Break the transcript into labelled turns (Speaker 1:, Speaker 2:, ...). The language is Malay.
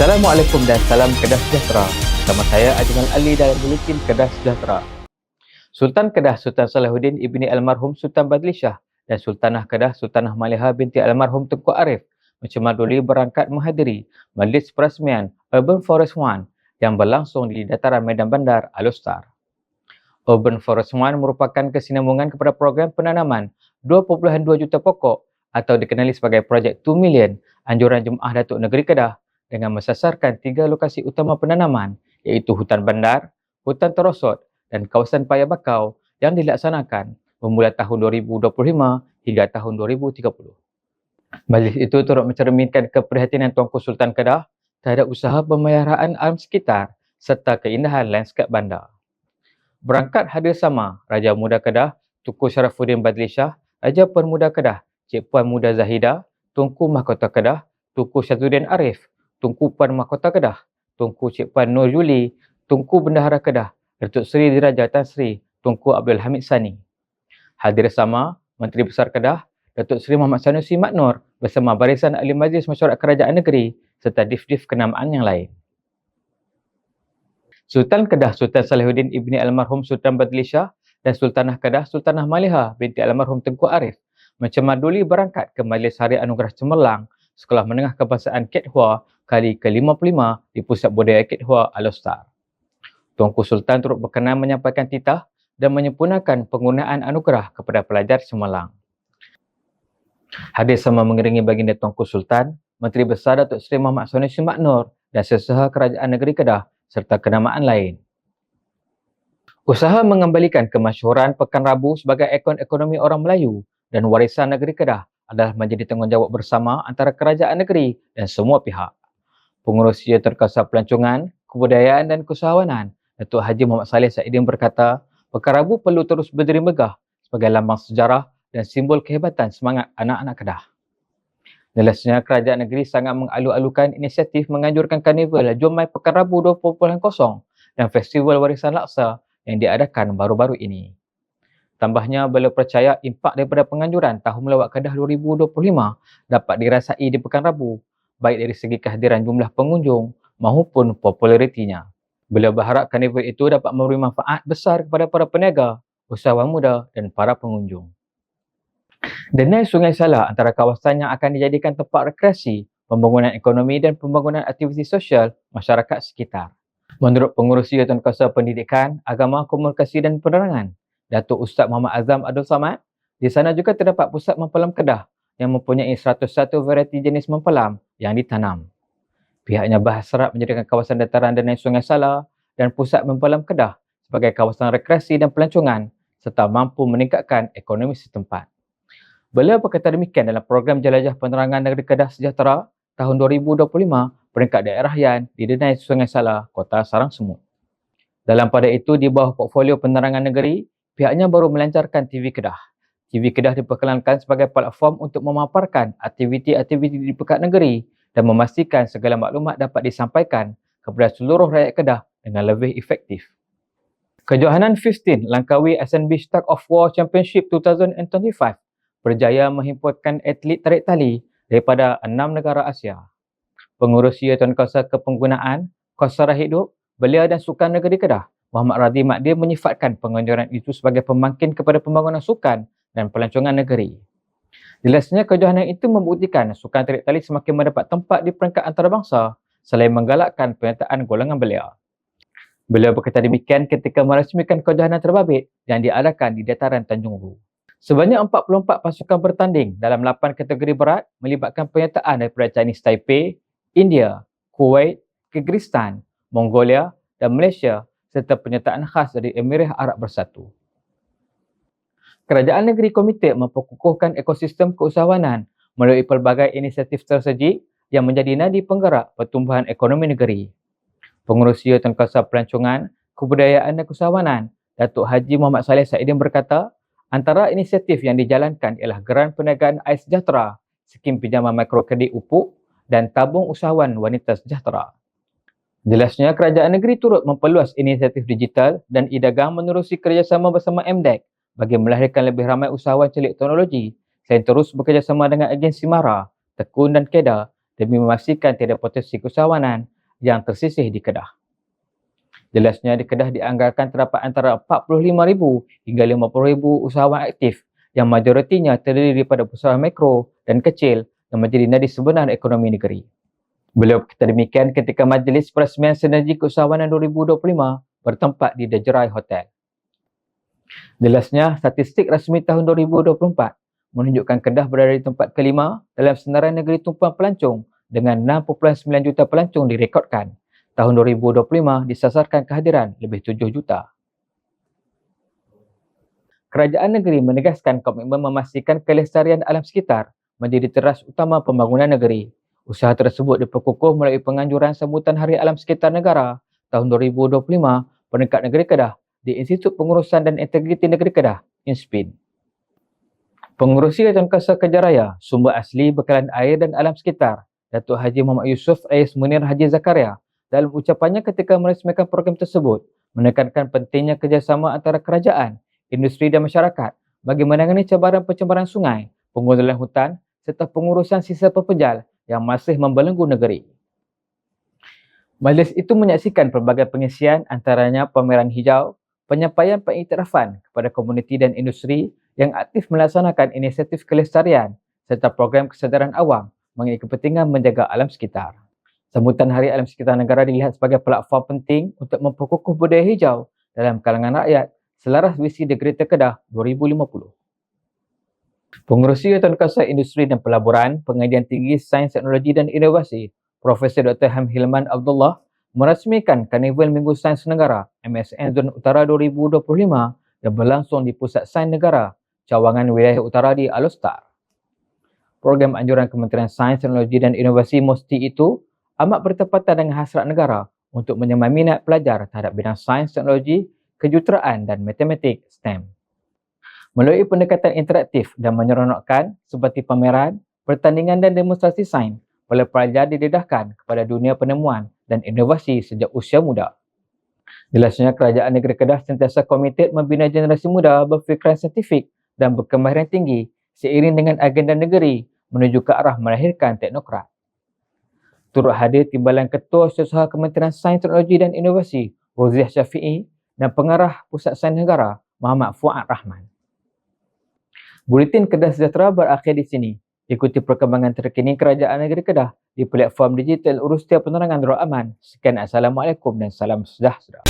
Speaker 1: Assalamualaikum dan salam Kedah Sejahtera. Bersama saya Ajmal Ali dalam Buletin Kedah Sejahtera. Sultan Kedah Sultan Salahuddin Ibni Almarhum Sultan Badli Shah dan Sultanah Kedah Sultanah Maliha binti Almarhum Tengku Arif mencemaduli berangkat menghadiri Majlis Perasmian Urban Forest One yang berlangsung di dataran Medan Bandar Alustar. Urban Forest One merupakan kesinambungan kepada program penanaman 2.2 juta pokok atau dikenali sebagai Projek 2 Million Anjuran Jemaah Datuk Negeri Kedah dengan mensasarkan tiga lokasi utama penanaman iaitu hutan bandar, hutan terosot dan kawasan paya bakau yang dilaksanakan bermula tahun 2025 hingga tahun 2030. Majlis itu turut mencerminkan keprihatinan Tuanku Sultan Kedah terhadap usaha pemeliharaan alam sekitar serta keindahan lanskap bandar. Berangkat hadir sama Raja Muda Kedah, Tuku Syarafuddin Badli Shah, Raja Permuda Kedah, Cik Puan Muda Zahida, Tunku Mahkota Kedah, Tunku Syazuddin Arif, Tunku Puan Mahkota Kedah, Tunku Cik Puan Nur Yuli, Tunku Bendahara Kedah, Datuk Seri Diraja Tan Sri, Tunku Abdul Hamid Sani. Hadir sama Menteri Besar Kedah, Datuk Seri Muhammad Sanusi Maknur bersama Barisan Ahli Majlis Mesyuarat Kerajaan Negeri serta dif-dif kenamaan yang lain. Sultan Kedah Sultan Salahuddin Ibni Almarhum Sultan Badli Shah dan Sultanah Kedah Sultanah Maliha binti Almarhum Tengku Arif mencemaduli berangkat ke Majlis Hari Anugerah Cemerlang Sekolah Menengah Kebangsaan Ket Hua kali ke-55 di Pusat Budaya Ket Hua Alostar. Tuanku Sultan turut berkenan menyampaikan titah dan menyempurnakan penggunaan anugerah kepada pelajar Semelang. Hadir sama mengiringi baginda Tuanku Sultan, Menteri Besar Datuk Seri Muhammad Sanusi Maknur dan sesaha Kerajaan Negeri Kedah serta kenamaan lain. Usaha mengembalikan kemasyhuran Pekan Rabu sebagai ikon ekonomi orang Melayu dan warisan negeri Kedah adalah menjadi tanggungjawab bersama antara kerajaan negeri dan semua pihak. Pengurusia terkasar pelancongan, kebudayaan dan kesawanan, Datuk Haji Muhammad Saleh Saidin berkata, Pekan Rabu perlu terus berdiri megah sebagai lambang sejarah dan simbol kehebatan semangat anak-anak Kedah. Jelasnya kerajaan negeri sangat mengalu-alukan inisiatif menganjurkan karnival Jomai Pekan Rabu 2.0 dan Festival Warisan Laksa yang diadakan baru-baru ini. Tambahnya, beliau percaya impak daripada penganjuran Tahun Melawat Kedah 2025 dapat dirasai di Pekan Rabu, baik dari segi kehadiran jumlah pengunjung maupun popularitinya. Beliau berharap karnival itu dapat memberi manfaat besar kepada para peniaga, usahawan muda dan para pengunjung. Denai Sungai Salah antara kawasan yang akan dijadikan tempat rekreasi, pembangunan ekonomi dan pembangunan aktiviti sosial masyarakat sekitar. Menurut pengurusi Tuan Kuasa Pendidikan, Agama, Komunikasi dan Penerangan, Datuk Ustaz Muhammad Azam Abdul Samad, di sana juga terdapat pusat mempelam Kedah yang mempunyai 101 varieti jenis mempelam yang ditanam. Pihaknya berhasrat menjadikan kawasan dataran Denai Sungai Salah dan pusat mempelam Kedah sebagai kawasan rekreasi dan pelancongan serta mampu meningkatkan ekonomi setempat. Beliau berkata demikian dalam program Jelajah Penerangan Negeri Kedah Sejahtera tahun 2025 peringkat daerah Yan di Denai Sungai Salah, Kota Sarang Semut. Dalam pada itu, di bawah portfolio penerangan negeri, pihaknya baru melancarkan TV Kedah. TV Kedah diperkenalkan sebagai platform untuk memaparkan aktiviti-aktiviti di pekat negeri dan memastikan segala maklumat dapat disampaikan kepada seluruh rakyat Kedah dengan lebih efektif. Kejohanan 15 Langkawi SNB Tug of War Championship 2025 berjaya menghimpunkan atlet tarik tali daripada enam negara Asia. Pengurusi Tuan Kuasa Kepenggunaan, Kosara Hidup, Belia dan Sukan Negeri Kedah, Muhammad Radhi Makdir menyifatkan penganjuran itu sebagai pemangkin kepada pembangunan sukan dan pelancongan negeri. Jelasnya kejohanan itu membuktikan sukan tarik tali semakin mendapat tempat di peringkat antarabangsa selain menggalakkan penyertaan golongan belia. Beliau berkata demikian ketika merasmikan kejohanan terbabit yang diadakan di dataran Tanjung Ru. Sebanyak 44 pasukan bertanding dalam 8 kategori berat melibatkan penyertaan daripada Chinese Taipei, India, Kuwait, Kyrgyzstan, Mongolia dan Malaysia serta penyertaan khas dari Emirat Arab Bersatu. Kerajaan negeri komited memperkukuhkan ekosistem keusahawanan melalui pelbagai inisiatif strategi yang menjadi nadi penggerak pertumbuhan ekonomi negeri. Pengurusi Tengkasa Pelancongan, Kebudayaan dan Keusahawanan, Datuk Haji Muhammad Saleh Saidin berkata, Antara inisiatif yang dijalankan ialah Geran Perniagaan Air Sejahtera, Skim Pinjaman Mikrokredit Upuk dan Tabung Usahawan Wanita Sejahtera. Jelasnya, kerajaan negeri turut memperluas inisiatif digital dan e-dagang menerusi kerjasama bersama MDEC bagi melahirkan lebih ramai usahawan celik teknologi selain terus bekerjasama dengan agensi MARA, Tekun dan KEDA demi memastikan tiada potensi keusahawanan yang tersisih di Kedah. Jelasnya di Kedah dianggarkan terdapat antara 45,000 hingga 50,000 usahawan aktif yang majoritinya terdiri daripada usahawan mikro dan kecil yang menjadi nadi sebenar ekonomi negeri. Beliau berkata demikian ketika Majlis Peresmian Sinergi Keusahawanan 2025 bertempat di The Jerai Hotel. Jelasnya, statistik rasmi tahun 2024 menunjukkan Kedah berada di tempat kelima dalam senarai negeri tumpuan pelancong dengan 6.9 juta pelancong direkodkan. Tahun 2025 disasarkan kehadiran lebih 7 juta. Kerajaan negeri menegaskan komitmen memastikan kelestarian alam sekitar menjadi teras utama pembangunan negeri Usaha tersebut diperkukuh melalui penganjuran sambutan Hari Alam Sekitar Negara tahun 2025 Peringkat Negeri Kedah di Institut Pengurusan dan Integriti Negeri Kedah, INSPIN. Pengurusi Tuan Kasar Kejaraya, sumber asli bekalan air dan alam sekitar, Datuk Haji Muhammad Yusof Ais Munir Haji Zakaria dalam ucapannya ketika meresmikan program tersebut menekankan pentingnya kerjasama antara kerajaan, industri dan masyarakat bagi menangani cabaran pencemaran sungai, pengundulan hutan serta pengurusan sisa pepejal yang masih membelenggu negeri. Majlis itu menyaksikan pelbagai pengisian antaranya pameran hijau, penyampaian pengiktirafan kepada komuniti dan industri yang aktif melaksanakan inisiatif kelestarian serta program kesedaran awam mengenai kepentingan menjaga alam sekitar. Sambutan Hari Alam Sekitar Negara dilihat sebagai platform penting untuk memperkukuh budaya hijau dalam kalangan rakyat selaras visi The Greater Kedah 2050. Pengerusi Tuan Kasar Industri dan Pelaburan, Pengadilan Tinggi Sains Teknologi dan Inovasi, Profesor Dr. Ham Hilman Abdullah merasmikan Karnival Minggu Sains Negara MSN Zon Utara 2025 yang berlangsung di Pusat Sains Negara, Cawangan Wilayah Utara di Alostar. Program anjuran Kementerian Sains, Teknologi dan Inovasi MOSTI itu amat bertepatan dengan hasrat negara untuk menyemai minat pelajar terhadap bidang sains, teknologi, kejuruteraan dan matematik STEM melalui pendekatan interaktif dan menyeronokkan seperti pameran, pertandingan dan demonstrasi sains oleh pelajar didedahkan kepada dunia penemuan dan inovasi sejak usia muda. Jelasnya kerajaan negeri Kedah sentiasa komited membina generasi muda berfikiran saintifik dan berkemahiran tinggi seiring dengan agenda negeri menuju ke arah melahirkan teknokrat. Turut hadir timbalan Ketua Usaha Kementerian Sains, Teknologi dan Inovasi Roziah Syafi'i dan Pengarah Pusat Sains Negara Muhammad Fuad Rahman. Buletin Kedah Sejahtera berakhir di sini. Ikuti perkembangan terkini Kerajaan Negeri Kedah di platform digital Urus Tiap Penerangan Darul Aman. Sekian Assalamualaikum dan salam sejahtera.